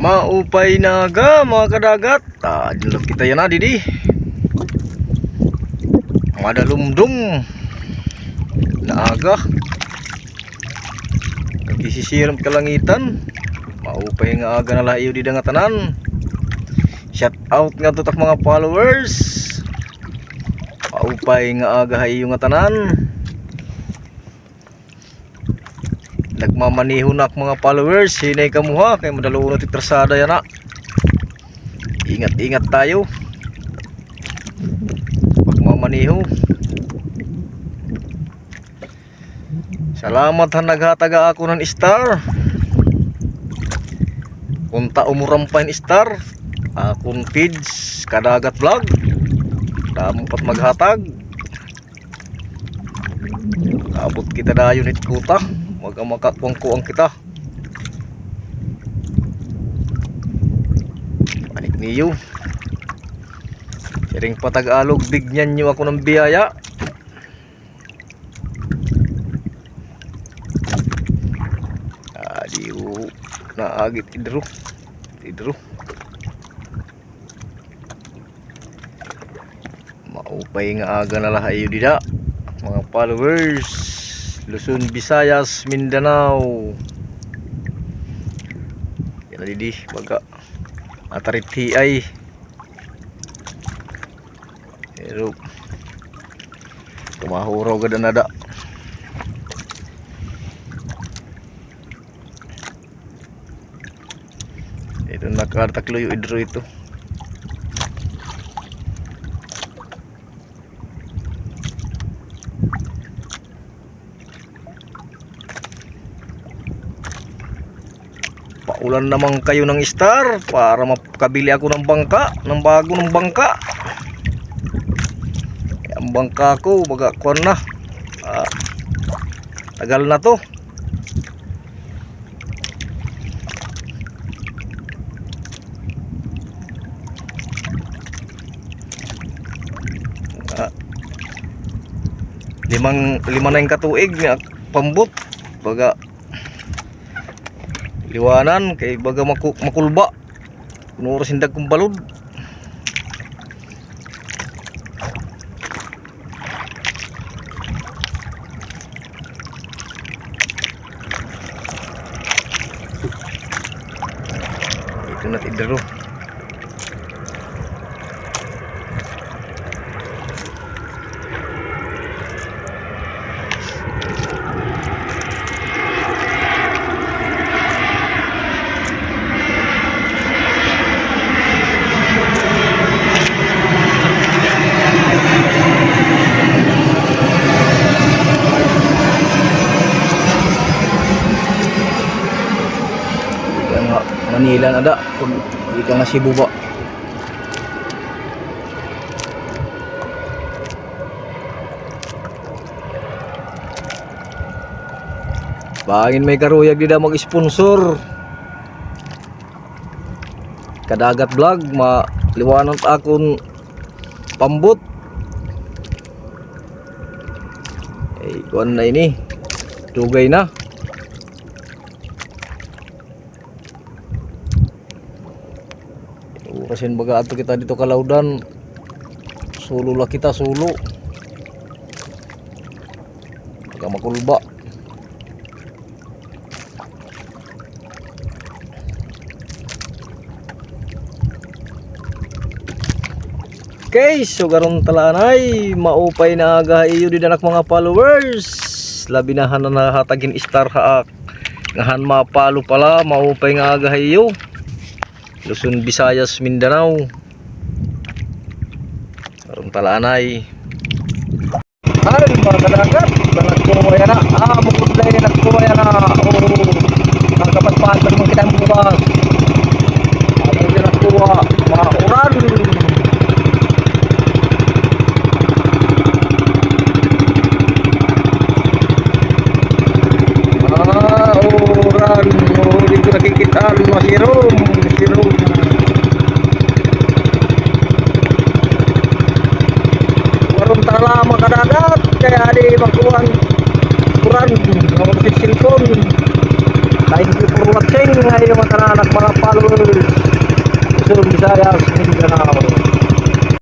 Maupay na aga mga kadagat. Ah, dilog kita yan na didi. Madalumdum. Na aga. Nagisisiram kalangitan. Maupay nga aga na layo di nga tanan. Shout out nga to tak mga followers. Maupay nga aga hayo nga tanan. Nagmamaniho na mga followers. Hinay kamuha kay madalo na titrasada yan na ingat ingat tayo. Pagmamaniho salamat han naghataga ako ng star. Kunta umurampain star. Akong feeds kadagat vlog. Damo pat maghatag. Abot kita dayon it kuta wag ang makakuang-kuang kita. Panik niyo. Siring patag-alog bigyan niyo ako ng biyaya. Di ko naagit idro. Idro. Maupay nga aga na lahayo dida mga followers Luzon, Visayas, Mindanao. Yan didi. Baga atariti ay pero tumahuraw gada nada ito nakataklo yung idro ito paulan naman kayo ng star para makabili ako ng bangka ng bago ng bangka. Ang bangka ko baga kuwan na. Ah, tagal na to. Ah, limang lima na yung katuig pambot. Baga liwanan kay baga maku makulba. Kuno oras hindag kong balod ito na tidaro Ika nga Manila na da. Kung ika nga Cebu ba Bangin may karuyag di mag-sponsor. Kadagat vlog ma liwanan ta akon pambot. Eh kuan na ini. Dugay na kasi baga ato kita dito kalaudan sulo lah kita sulo baga makulba Okay, so garon talanay, maupay na aga iyo din anak mga followers. Labi na han na hatagin star haak. Ngahan mapalo pala, maupay nga aga iyo. Luzon, Visayas, Mindanao. Karong talanay. Ay, mga kadagat, nagkuha na. Ah, bukod na yun, nagkuha na. Oo, nagkapagpatag mo kita bukas. Ano yun nagkuha? Mga uran. Ah, uran. Oh, di ko nakikitaan mo kabulan, mga magsisilkon. Thank you for watching. Ngayon mga kananak, mga followers. Soon, Visayas, Mindanao.